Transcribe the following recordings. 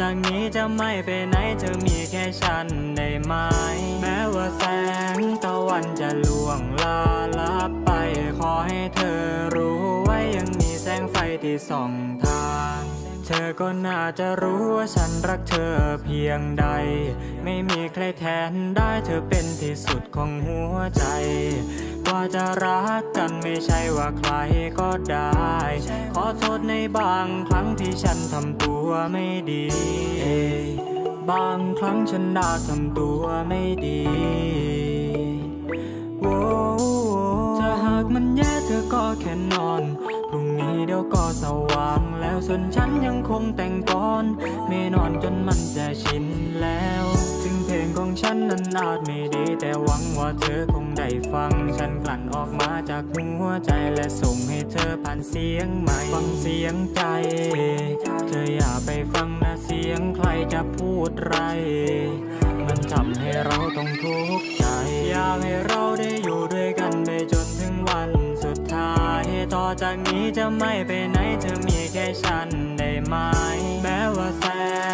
จากนี้จะไม่ไปไหนเธอมีแค่ฉันได้ไหม แม้ว่าแสงตะวันจะล่วงลาลับไป ขอให้เธอรู้ไว้ยังมีแสงไฟที่ส่องทาง เธอก็น่าจะรู้ว่าฉันรักเธอเพียงใด ไม่มีใครแทนได้เธอเป็นที่สุดของหัวใจ กว่าจะรักกันไม่ใช่ว่าใครก็ได้ ขอโทษในบางครั้งที่ฉันทำตัวไม่ดี บางครั้งฉันได้ทำตัวไม่ดีถ้าหากมันแย่เธอก็แค่นอน พรุ่งนี้เดี๋ยวก็สว่างแล้ว ส่วนฉันยังคงแต่งก่อนไม่นอนจนมันจะชินแล้ว ถึงเพลงของฉันนั้นอาจไม่ดี แต่หวังว่าเธอคงได้ฟัง ฉันกลั่นออกมาจากหัวใจและส่งให้เธอผ่านเสียงใหม่ ฟังเสียงใจ เธออย่าไปฟังนะเสียงใครจะพูดไร มันทำให้เราต้องทุกข์ใจ อยากให้เราได้อยู่ด้วยกันไปจนถึงวันสุดท้าย ต่อจากนี้จะไม่ไปไหนเธอมี แค่ฉันได้ไหม แม้ว่าแส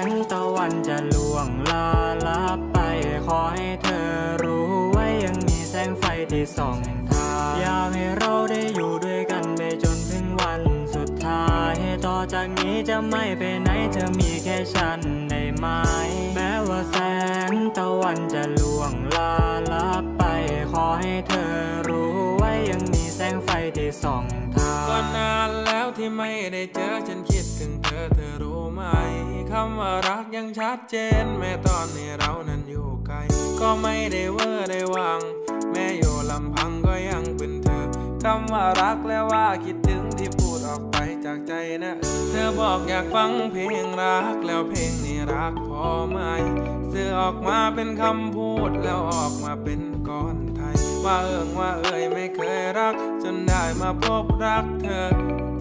งตะวันจะล่วงลาลับไป ขอให้เธอรู้ไว้ยังมีแสงไฟที่ส่องทางอยากให้เราได้อยู่ด้วยกันไปจนถึงวันสุดท้าย ต่อจากนี้จะไม่ไปไหนเธอมีแค่ฉันได้ไหม แม้ว่าแสงตะวันจะล่วงลาลับไป ขอให้เธอรู้ไว้ยังมีแสงไฟที่ส่อง นานแล้วที่ไม่ได้เจอฉันคิดถึงเธอเธอรู้ไหมคำว่ารักยังชัดเจน แม้ตอนนี้เรานั้นอยู่ไกล ก็ไม่ได้เวอร์ได้วังแม้อยู่ลำพังก็ยังเป็นเธอคำว่ารักและว่าคิดถึงที่พูดออกไปจากใจนะ เธอบอกอยากฟังเพลงรักแล้วเพลงนี้รักพอไหมเสื่อออกมาเป็นคำพูดแล้วออกมาเป็นก้อนท ว่าเอิงว่าเอ่ยไม่เคยรัก จนได้มาพบรักเธอ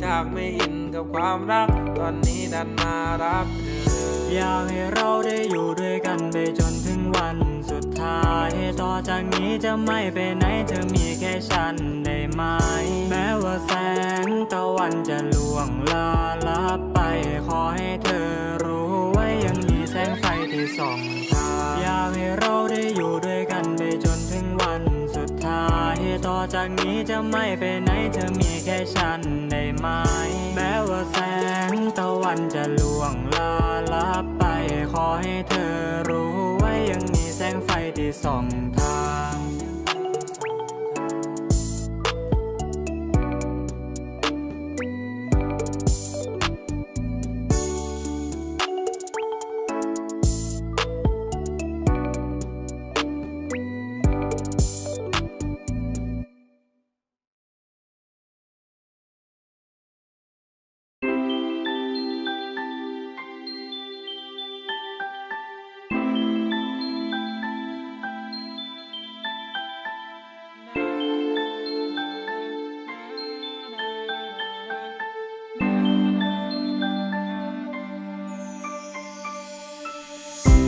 จากไม่อินกับความรัก ตอนนี้ดันมารักเธอ อยากให้เราได้อยู่ด้วยกันไปจนถึงวันสุดท้าย ต่อจากนี้จะไม่ไปไหนเธอมีแค่ฉันได้ไหม แม้ว่าแสงตะวันจะล่วงลาลับไป ขอให้เธอรู้ไว้ยังมีแสงไฟที่ส่องทางอยากให้เรา จากนี้จะไม่ไปไหนเธอมีแค่ฉันได้ไหม แม้ว่าแสงตะวันจะล่วงลาลับไป ขอให้เธอรู้ไว้ยังมีแสงไฟที่ส่องทาง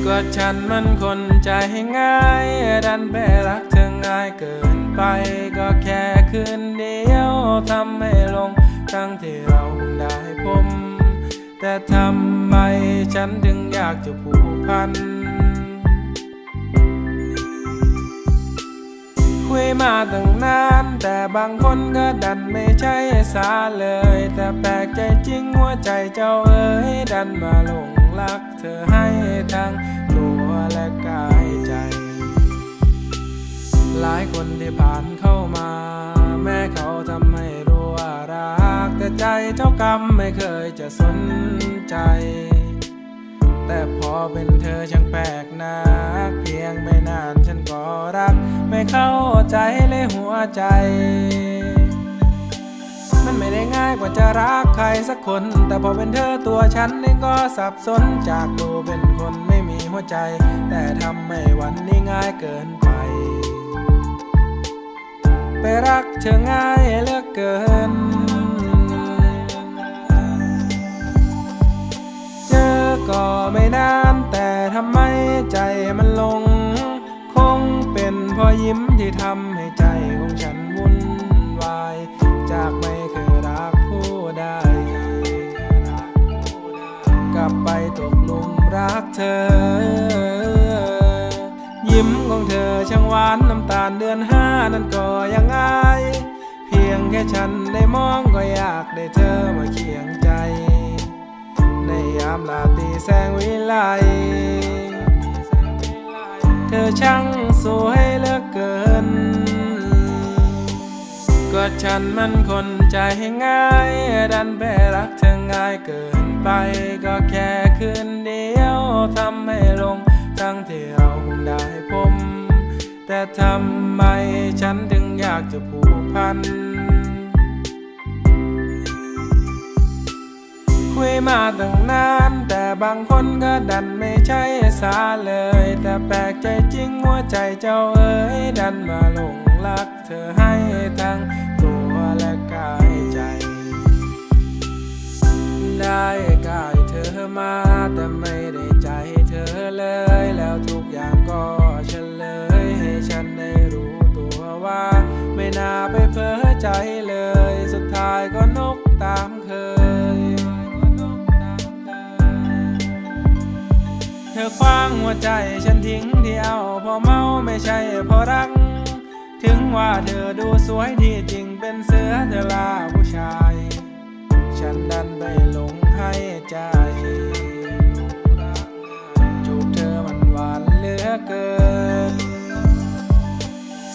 ก็ฉันมันคนใจง่าย ดันไปรักเธอง่ายเกินไป ก็แค่คืนเดียวทำให้ลง ทั้งที่เราเพิ่งได้พบแต่ทำไมฉันถึงอยากจะผูกพัน คุยมาตั้งนาน แต่บางคนก็ดันไม่ใช่สาเลย แต่แปลกใจจริงหัวใจเจ้าเอ๋ยดันมาลง รักเธอให้ทั้งตัวและกายใจ หลายคนที่ผ่านเข้ามา แม้เขาทำให้รู้ว่ารัก แต่ใจเจ้ากรรมไม่เคยจะสนใจ แต่พอเป็นเธอช่างแปลกนัก เพียงไม่นานฉันก็รัก ไม่เข้าใจเลยหัวใจ มันไม่ได้ง่ายกว่าจะรักใครสักคน แต่พอเป็นเธอตัวฉันเองก็สับสนจากดูเป็นคนไม่มีหัวใจ แต่ทำให้วันนี้ง่ายเกินไป ไปรักเธอง่ายเหลือกเกิน เจอก็ไม่นานแต่ทำไมใจมันลง คงเป็นเพอยิ้มที่ทำให้ใจับไปตกลุมรักเธอ ยิ้มของเธอช่างหวานน้ำตาลเดือนห้านั้นก็ยังอายเพียงแค่ฉันได้มองก็อยากได้เธอมาเคียงใจ ในยามลาตีแสงวิไลเธอช่างสวยเหลือเกิน ก็ฉันมันคน ใจง่าย ดันไปรักเธอง่ายเกินไป ก็แค่คืนเดียวทำให้ลงทั้งที่เราคงได้พบแต่ทำไมฉันถึงอยากจะผูกพัน คุยมาตั้งนาน แต่บางคนก็ดันไม่ใช่สาเลย แต่แปลกใจจริงหัวใจเจ้าเอ๋ยดันมาหลงรักเธอให้ทั้ง ได้กายเธอมาแต่ไม่ได้ใจเธอเลย แล้วทุกอย่างก็เฉลย ให้ฉันได้รู้ตัวว่า ไม่น่าไปเพ้อใจเลย สุดท้ายก็นกตามเคย เธอคว้างหัวใจฉันทิ้งที่เอาเพอเมาไม่ใช่เพอรัก ถึงว่าเธอดูสวยที่จริงเป็นเสือเธอลาผู้ชาย ฉันดันไปหลงให้ใจจูบเธอมันหวานเหลือเกิน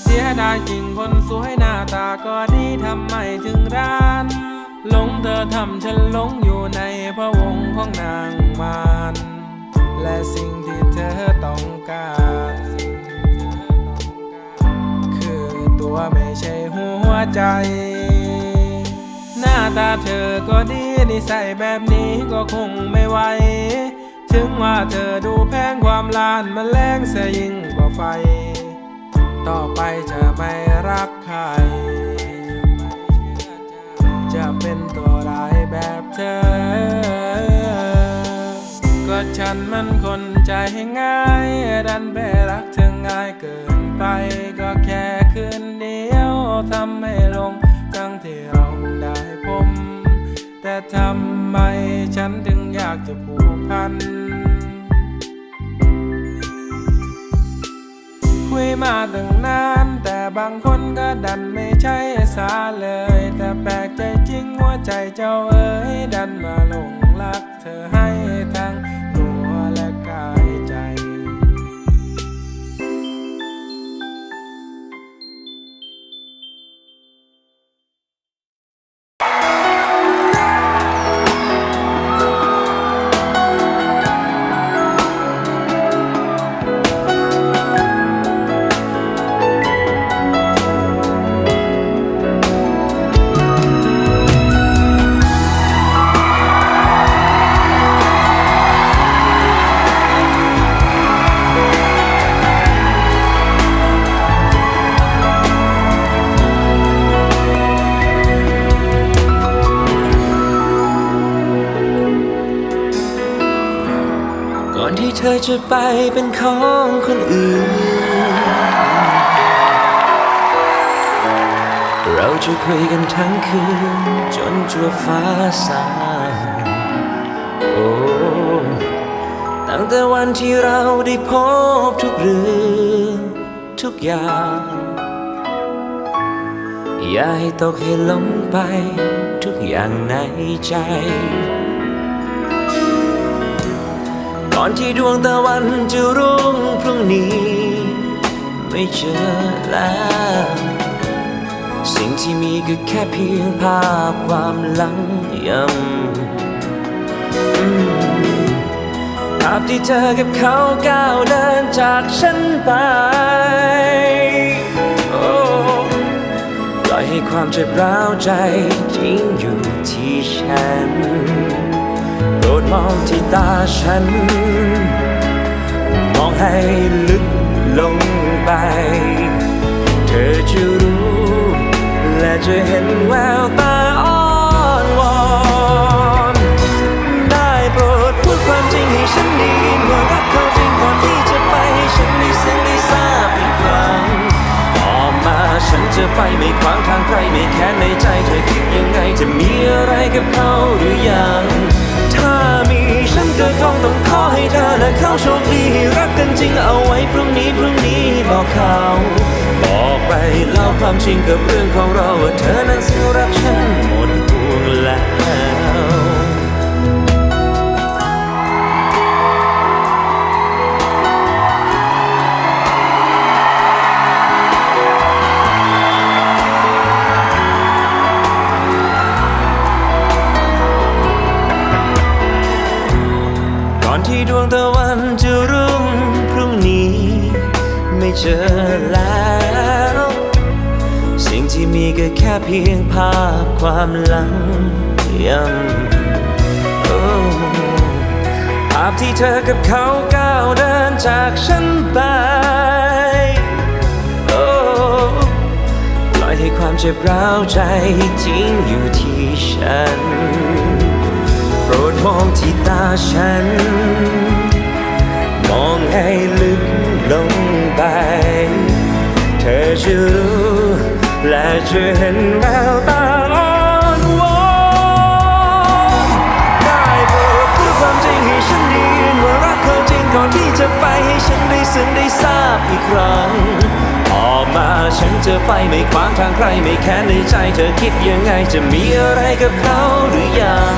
เสียดายจริงคนสวยหน้าตาก็ดีทำไมถึงร้านหลงเธอทำฉันหลงอยู่ในพระวงศ์ของนางมารและสิ่งที่เธอต้องการ คือตัวไม่ใช่หัวใจ ตาเธอก็ดีนิสัยแบบนี้ก็คงไม่ไหว ถึงว่าเธอดูแพงความลานมันแรงเสียยิ่งกว่าไฟ ต่อไปจะไม่รักใคร จะเป็นตัวร้ายแบบเธอ ก็ฉันมันคนใจง่าย ดันไปรักเธอง่ายเกินไป ก็แค่คืนเดียวทำให้ลง แต่ทำไมฉันถึงอยากจะผูกพัน คุยมาตั้งนาน แต่บางคนก็ดันไม่ใช่สาเลย แต่แปลกใจจริงหัวใจเจ้าเอ๋ยดันมาหลงรักเธอให้ทั้ง จะไปเป็นของคนอื่น เราจะคุยกันทั้งคืน จนจัวฟ้าสางโอ้ตั้งแต่วันที่เราได้พบทุกเรื่องทุกอย่าง อย่าให้ตกให้หลงไปทุกอย่างในใจ ก่อนที่ดวงตะวันจะรุ่งพรุ่งนี้ ไม่เจอแล้ว สิ่งที่มีก็แค่เพียงภาพความหลังยำภาพที่เธอกับเขาก้าวเดินจากฉันไปปล่อยให้ความเจ็บร้าวใจทิ้งอยู่ที่ฉัน มองที่ตาฉัน มองให้ลึกลงไป เธอจะรู้ และจะเห็นแววตาอ้อนวอนได้โปรดพูดความจริงให้ฉันได้ยินว่ารักเขาจริงก่อนที่จะไปให้ฉันได้ซึ้งได้ทราบอีกครั้งออกมาฉันจะไปไม่ขวางทางใครไม่แค้นในใจเธอคิดยังไงจะมีอะไรกับเขาหรือยัง ฉันฉันก็คงต้องขอให้เธอและเขาโชคดีรักกันจริงเอาไว้พรุ่งนี้พรุ่งนี้บอกเขาบอกไปเล่าความจริงกับเรื่องของเราว่าเธอนั้นสิรักฉันหมดห่วงแล้ว ความหลังยังโอ้ภาพที่เธอกับเขาก้าวเดินจากฉันไปโอ้ปล่อยให้ความเจ็บร้าวใจทิ้งอยู่ที่ฉัน โปรดมองที่ตาฉัน มองให้ลึกลงไป เธอจะรู้และจะเห็นแววตา ก่อนที่จะไปให้ฉันได้ซึ้งได้ทราบอีกครั้ง ออกมาฉันจะไปไม่ขวางทางใครไม่แค้นในใจเธอคิดยังไงจะมีอะไรกับเขาหรือยัง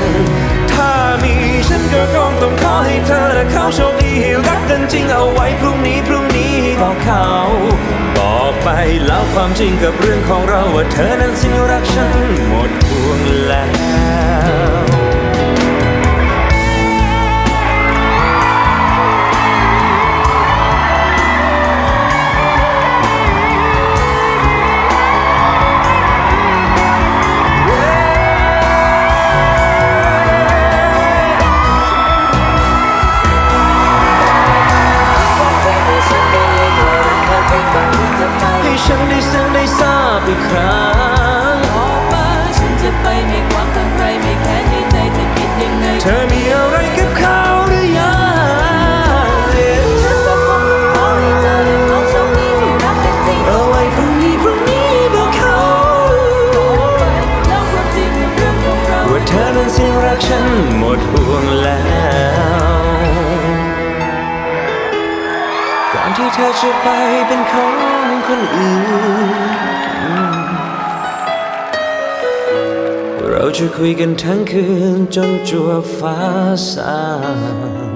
ถ้ามีฉันก็คงต้องขอให้เธอและเขาโชคดีรักกันจริงเอาไว้พรุ่งนี้พรุ่งนี้บอกเขาบอกไปเล่าความจริงกับเรื่องของเราว่าเธอนั้นสิ้นรักฉันหมดห่วงแล้ว ฉันหมดห่วงแล้ว ก่อนที่เธอจะไปเป็นของคนอื่น เราจะคุยกันทั้งคืนจนจัวฟ้าสาง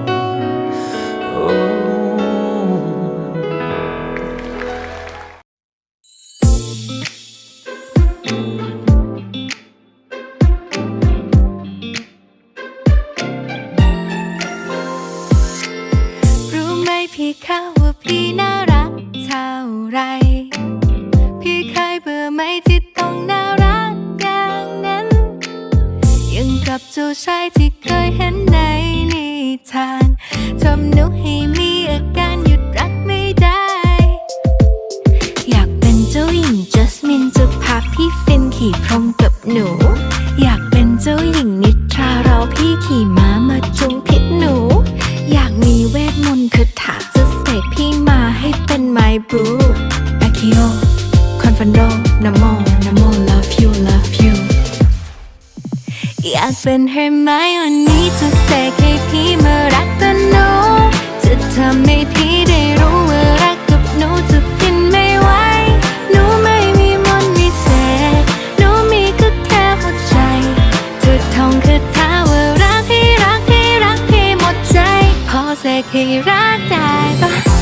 เป็นเฮอร์ไมโอนี่จะเสกให้พี่มารักกันหนูจะทำให้พี่ได้รู้ว่ารักกับหนูจะฟินไม่ไหวหนูไม่มีมนต์วิเศษหนูมีก็แค่หัวใจจะท่องคาถาว่ารักให้รักให้รักให้หมดใจ พอเสกให้รักได้ปะ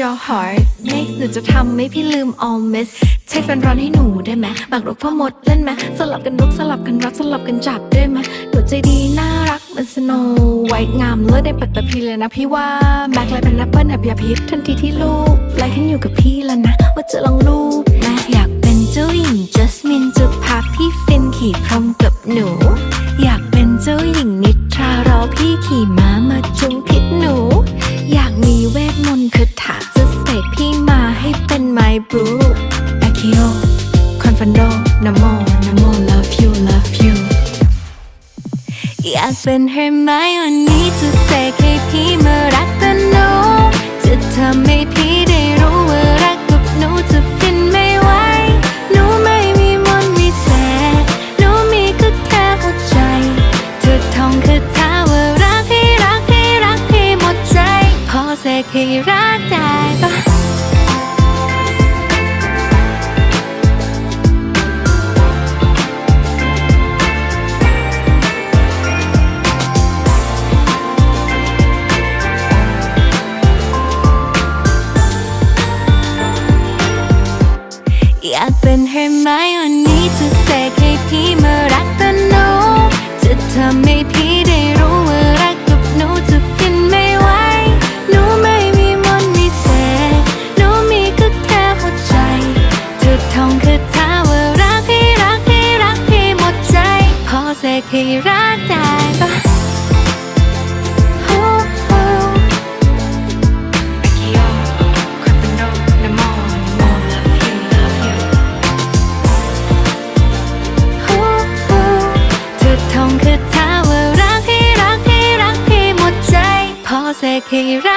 your heart make หนูจะทำให้พี่ลืม all miss เช็คฟันร้อนให้หนูได้ไหมบักรกพ่อมดเล่นไหมสลับกันรุกสลับกันรักสลับกันจับได้ไหมหนูใจดีน่ารักเหมือนสโนไวท์งามเลิศในปัตตภีเลยนะพี่ว่าแม็กเลยเป็นแอปเปิลแอบยาพิษทันทีที่ลูกไลค์ขึ้นอยู่กับพี่แล้วนะ ว่าจะลองลูกแม่อยากเป็นเจ้าหญิงจัสมินจะพาพี่ฟินขี่พรมกับหนู Open her own. ท่